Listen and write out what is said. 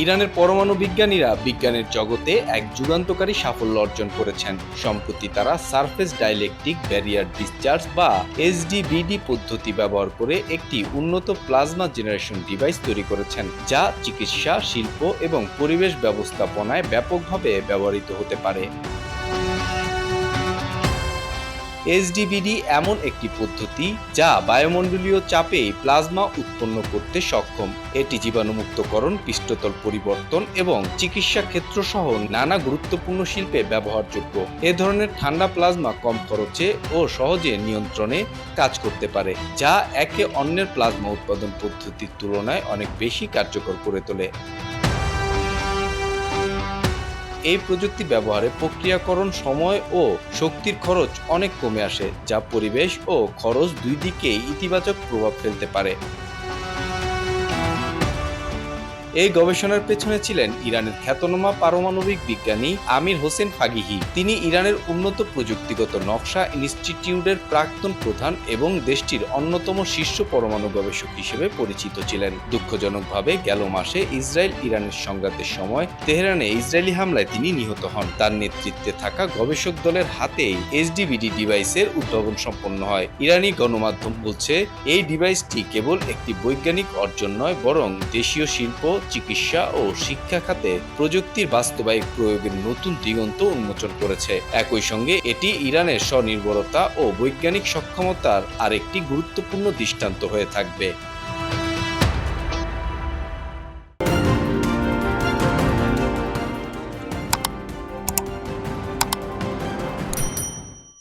ইরানের পরমাণু বিজ্ঞানীরা বিজ্ঞানের জগতে এক যুগান্তকারী সাফল্য অর্জন করেছেন। সম্প্রতি তারা সারফেস ডাইলেকট্রিক ব্যারিয়ার ডিসচার্জ বা এসডিবিডি পদ্ধতি ব্যবহার করে একটি উন্নত প্লাজমা জেনারেশন ডিভাইস তৈরি করেছেন, যা চিকিৎসা, শিল্প এবং পরিবেশ ব্যবস্থাপনায় ব্যাপকভাবে ব্যবহৃত হতে পারে। এসডিবিডি এমন একটি পদ্ধতি যা বায়ুমণ্ডলীয় চাপেই প্লাজমা উৎপন্ন করতে সক্ষম। এটি জীবাণুমুক্তকরণ, পৃষ্ঠতল পরিবর্তন এবং চিকিৎসা ক্ষেত্র সহ নানা গুরুত্বপূর্ণ শিল্পে ব্যবহারযোগ্য। এ ধরনের ঠান্ডা প্লাজমা কম খরচে ও সহজে নিয়ন্ত্রণে কাজ করতে পারে, যা একে অন্যের প্লাজমা উৎপাদন পদ্ধতির তুলনায় অনেক বেশি কার্যকর করে তোলে। এই প্রযুক্তি ব্যবহারে প্রক্রিয়াকরণ সময় ও শক্তির খরচ অনেক কমে আসে, যা পরিবেশ ও খরচ দুই দিকেই ইতিবাচক প্রভাব ফেলতে পারে। এই গবেষণার পেছনে ছিলেন ইরানের খ্যাতনামা পারমাণবিক বিজ্ঞানী আমির হোসেন ফাগিহি। তিনি ইরানের উন্নত প্রযুক্তিগত নকশা ইনস্টিটিউটের প্রাক্তন প্রধান এবং দেশটির অন্যতম শীর্ষ পরমাণু গবেষক হিসেবে পরিচিত ছিলেন। দুঃখজনকভাবে গেল মাসে ইসরায়েল ইরানের সংঘাতের সময় তেহরানে ইসরায়েলি হামলায় তিনি নিহত হন। তার নেতৃত্বে থাকা গবেষক দলের হাতেই এসডিবিডি ডিভাইসের উদ্ভাবন সম্পন্ন হয়। ইরানি গণমাধ্যম বলছে, এই ডিভাইসটি কেবল একটি বৈজ্ঞানিক অর্জন নয়, বরং দেশীয় শিল্প চিকিৎসা ও শিক্ষা খাতে প্রযুক্তির বাস্তবায়িক প্রয়োগের নতুন দিগন্ত উন্মোচন করেছে। একই সঙ্গে এটি ইরানের স্বনির্ভরতা ও বৈজ্ঞানিক সক্ষমতার আরেকটি গুরুত্বপূর্ণ দৃষ্টান্ত হয়ে থাকবে।